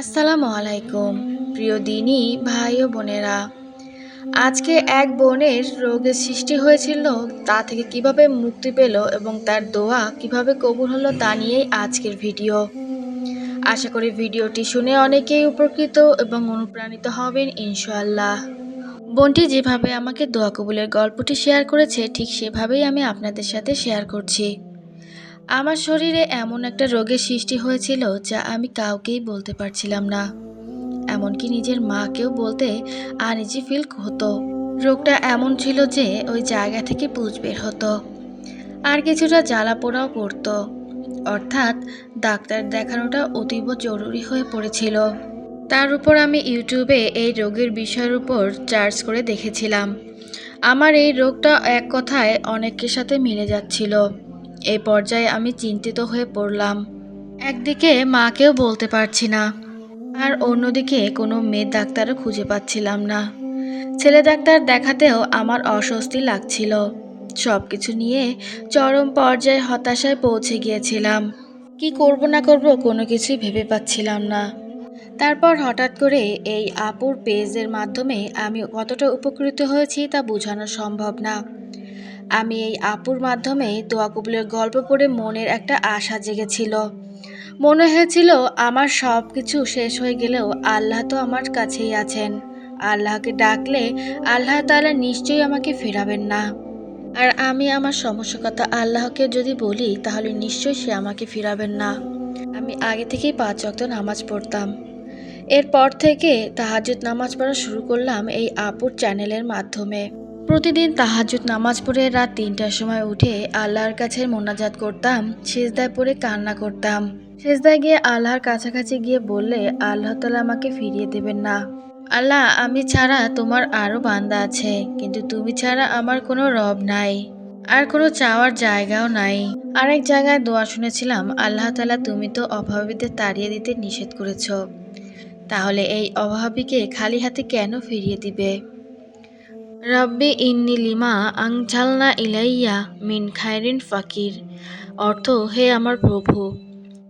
আসসালামু আলাইকুম, প্রিয় দিনী, ভাই ও বোনেরা। আজকে এক বোনের রোগের সৃষ্টি হয়েছিল, তা থেকে কীভাবে মুক্তি পেল এবং তার দোয়া কীভাবে কবুল হলো তা নিয়েই আজকের ভিডিও। আশা করি ভিডিওটি শুনে অনেকেই উপকৃত এবং অনুপ্রাণিত হবেন ইনশাল্লাহ বোনটি যেভাবে আমাকে দোয়া কবুলের গল্পটি শেয়ার করেছে, ঠিক সেভাবেই আমি আপনাদের সাথে শেয়ার করছি। আমার শরীরে এমন একটা রোগের সৃষ্টি হয়েছিল যা আমি কাউকেই বলতে পারছিলাম না। এমনকি নিজের মাকেও বলতে আনইজি ফিল হতো। রোগটা এমন ছিল যে ওই জায়গা থেকে পুজ বের হতো। আর কিছুটা জ্বালা পোড়াও পড়তো। অর্থাৎ ডাক্তার দেখানোটা অতীব জরুরি হয়ে পড়েছিল। তার উপর আমি ইউটিউবে এই রোগের বিষয়ের উপর চার্জ করে দেখেছিলাম। আমার এই রোগটা এক কথায় অনেকের সাথে মিলে যাচ্ছিল। এই পর্যায়ে আমি চিন্তিত হয়ে পড়লাম। একদিকে মাকেও বলতে পারছি না, আর অন্যদিকে কোনো মেয়ে ডাক্তারও খুঁজে পাচ্ছিলাম না। ছেলে ডাক্তার দেখাতেও আমার অস্বস্তি লাগছিল। সব কিছু নিয়ে চরম পর্যায়ে হতাশায় পৌঁছে গিয়েছিলাম। কি করব না করব কোনো কিছুই ভেবে পাচ্ছিলাম না। তারপর হঠাৎ করে এই আপুর পেজের মাধ্যমে আমি কতটা উপকৃত হয়েছি তা বোঝানো সম্ভব না। আমি এই আপুর মাধ্যমে দোয়া কবুলের গল্প পড়ে মনের একটা আশা জেগেছিল। মনে হয়েছিল আমার সব কিছু শেষ হয়ে গেলেও আল্লাহ তো আমার কাছেই আছেন। আল্লাহকে ডাকলে আল্লাহ তালা নিশ্চয়ই আমাকে ফেরাবেন না। আর আমি আমার সমস্যার কথা আল্লাহকে যদি বলি, তাহলে নিশ্চয়ই সে আমাকে ফিরাবেন না। আমি আগে থেকেই পাঁচ অক্ত নামাজ পড়তাম। এরপর থেকে তাহাজুদ নামাজ পড়া শুরু করলাম এই আপুর চ্যানেলের মাধ্যমে। প্রতিদিন তাহাজুদ নামাজ পড়ে রাত তিনটার সময় উঠে আল্লাহর কাছে মোনাজাত করতাম, সেজদায় পড়ে কান্না করতাম। সেজদায় গিয়ে আল্লাহর কাছাকাছি গিয়ে বললে, আল্লাহ তালা আমাকে ফিরিয়ে দেবেন না। আল্লাহ, আমি ছাড়া তোমার আরও বান্দা আছে, কিন্তু তুমি ছাড়া আমার কোনো রব নাই, আর কোনো চাওয়ার জায়গাও নাই। আরেক জায়গায় দোয়া শুনেছিলাম, আল্লাহ তালা, তুমি তো অভাবীদের তাড়িয়ে দিতে নিষেধ করেছ। তাহলে এই অভাবীকে খালি হাতে কেন ফিরিয়ে দিবে? রব্বি ইন্নি লিমা আংঝালনা ইলাইয়া মিন খায়রিন ফাকির। অর্থ, হে আমার প্রভু,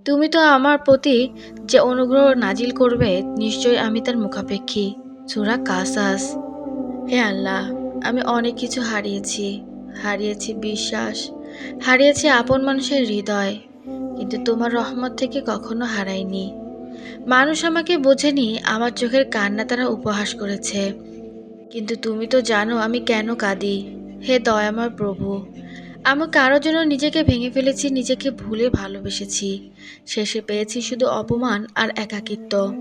তুমি তো আমার প্রতি যে অনুগ্রহ নাজিল করবে নিশ্চয়ই আমি তার মুখাপেক্ষী। সুরা কাসাস। হে আল্লাহ, আমি অনেক কিছু হারিয়েছি। হারিয়েছি বিশ্বাস, হারিয়েছি আপন মানুষের হৃদয়, কিন্তু তোমার রহমত থেকে কখনো হারাইনি। মানুষ আমাকে বোঝেনি, আমার চোখের কান্না তারা উপহাস করেছে। কিন্তু তুমি তো জানো আমি কেন কাঁদি। হে দয়াময় প্রভু, আমি কারও জন্য নিজেকে ভেঙে ফেলেছি, নিজেকে ভুলে ভালোবেসেছি। শেষে পেয়েছি শুধু অপমান আর একাকিত্ব।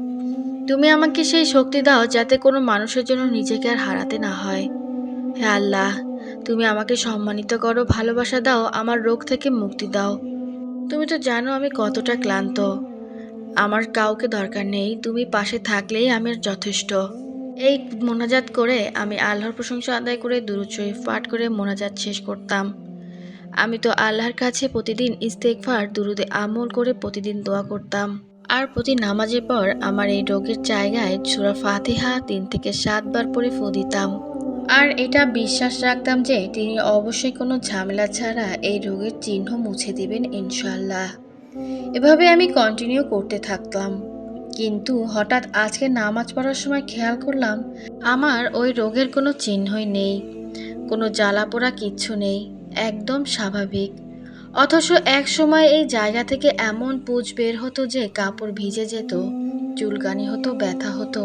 তুমি আমাকে সেই শক্তি দাও যাতে কোনো মানুষের জন্য নিজেকে আর হারাতে না হয়। হে আল্লাহ, তুমি আমাকে সম্মানিত করো, ভালোবাসা দাও, আমার রোগ থেকে মুক্তি দাও। তুমি তো জানো আমি কতটা ক্লান্ত। আমার কাউকে দরকার নেই, তুমি পাশে থাকলেই আমার যথেষ্ট। এই মোনাজাত করে আমি আল্লাহর প্রশংসা আদায় করে দুরুদ শরীফ পাঠ করে মোনাজাত শেষ করতাম। আমি তো আল্লাহর কাছে প্রতিদিন ইস্তেকফার দুরুদে আমল করে প্রতিদিন দোয়া করতাম। আর প্রতি নামাজের পর আমার এই রোগের জায়গায় সুরা ফাতিহা তিন থেকে সাতবার পরে ফু দিতাম। আর এটা বিশ্বাস রাখতাম যে তিনি অবশ্যই কোনো ঝামেলা ছাড়া এই রোগের চিহ্ন মুছে দিবেন ইনশাল্লাহ এভাবে আমি কন্টিনিউ করতে থাকতাম। কিন্তু হঠাৎ আজকে নামাজ পড়ার সময় খেয়াল করলাম, আমার ওই রোগের কোনো চিহ্নই নেই, কোনো জ্বালা পোড়া কিচ্ছু নেই, একদম স্বাভাবিক। অথচ এক সময় এই জায়গা থেকে এমন পুজ বের হতো যে কাপড় ভিজে যেত, চুলকানি হতো, ব্যথা হতো।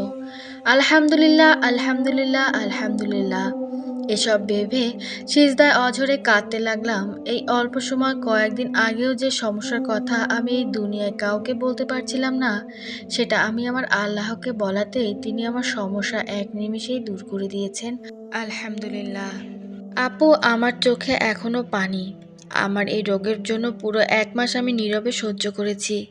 আলহামদুলিল্লাহ আলহামদুলিল্লাহ আলহামদুলিল্লাহ। এসব ভেবে সিজদায় অঝরে কাঁদতে লাগলাম। এই অল্প সময় কয়েকদিন আগেও যে সমস্যার কথা আমি এই দুনিয়ায় কাউকে বলতে পারছিলাম না, সেটা আমি আমার আল্লাহকে বলাতেই তিনি আমার সমস্যা এক নিমিষেই দূর করে দিয়েছেন। আলহামদুলিল্লাহ। আপু, আমার চোখে এখনও পানি। আমার এই রোগের জন্য পুরো এক মাস আমি নীরবে সহ্য করেছি।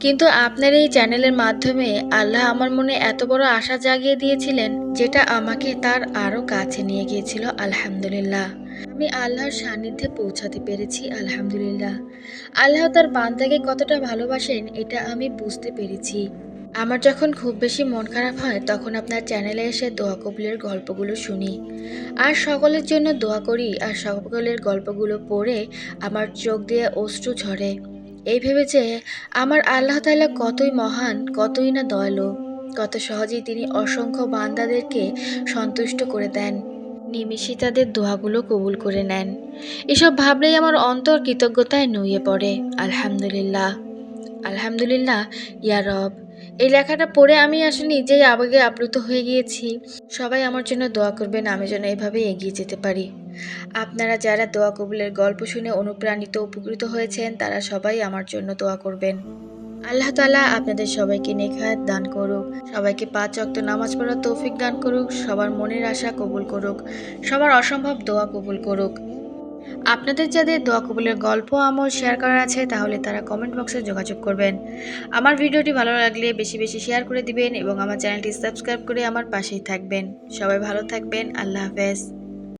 কিন্তু আপনার এই চ্যানেলের মাধ্যমে আল্লাহ আমার মনে এত বড় আশা জাগিয়ে দিয়েছিলেন, যেটা আমাকে তার আরও কাছে নিয়ে গিয়েছিল, আলহামদুলিল্লাহ। আমি আল্লাহর সান্নিধ্যে পৌঁছাতে পেরেছি, আলহামদুলিল্লাহ। আল্লাহ তার বান্দাকে কতটা ভালোবাসেন, এটা আমি বুঝতে পেরেছি। আমার যখন খুব বেশি মন খারাপ হয়, তখন আপনার চ্যানেলে এসে দোয়া কবুলের গল্পগুলো শুনি। আর সকলের জন্য দোয়া করি, আর সকলের গল্পগুলো পড়ে আমার চোখ দিয়ে অশ্রু ঝরে। এই ভেবে যে আমার আল্লাহ তাআলা কতই মহান, কতই না দয়ালু, কত সহজেই তিনি অসংখ্য বান্দাদেরকে সন্তুষ্ট করে দেন নিমিষে তাদের দোয়াগুলো কবুল করে নেন। এসব ভাবলেই আমার অন্তর কৃতজ্ঞতায় নুয়ে পড়ে। আলহামদুলিল্লাহ। আলহামদুলিল্লাহ, ইয়া রব। এই লেখাটা পড়ে আমি আসলে নিজেই আবেগে আপ্লুত হয়ে গিয়েছি। সবাই আমার জন্য দোয়া করবেন, আমি যেন এভাবে এগিয়ে যেতে পারি। আপনারা যারা দোয়া কবুলের গল্প শুনে অনুপ্রাণিত, উপকৃত হয়েছেন, তারা সবাই আমার জন্য দোয়া করবেন। আল্লাহ তালা আপনাদের সবাইকে নেখায়াত দান করুক। সবাইকে পাঁচ অক্ত নামাজ পড়ার তৌফিক দান করুক। সবার মনের আশা কবুল করুক। সবার অসম্ভব দোয়া কবুল করুক। আপনাদের যাদের দোয়া কবুলের গল্প, আমল শেয়ার করার আছে, তাহলে তারা কমেন্ট বক্সে যোগাযোগ করবেন। আমার ভিডিওটি ভালো লাগলে বেশি বেশি শেয়ার করে দিবেন এবং আমার চ্যানেলটি সাবস্ক্রাইব করে আমার পাশেই থাকবেন। সবাই ভালো থাকবেন। আল্লাহ হাফেজ।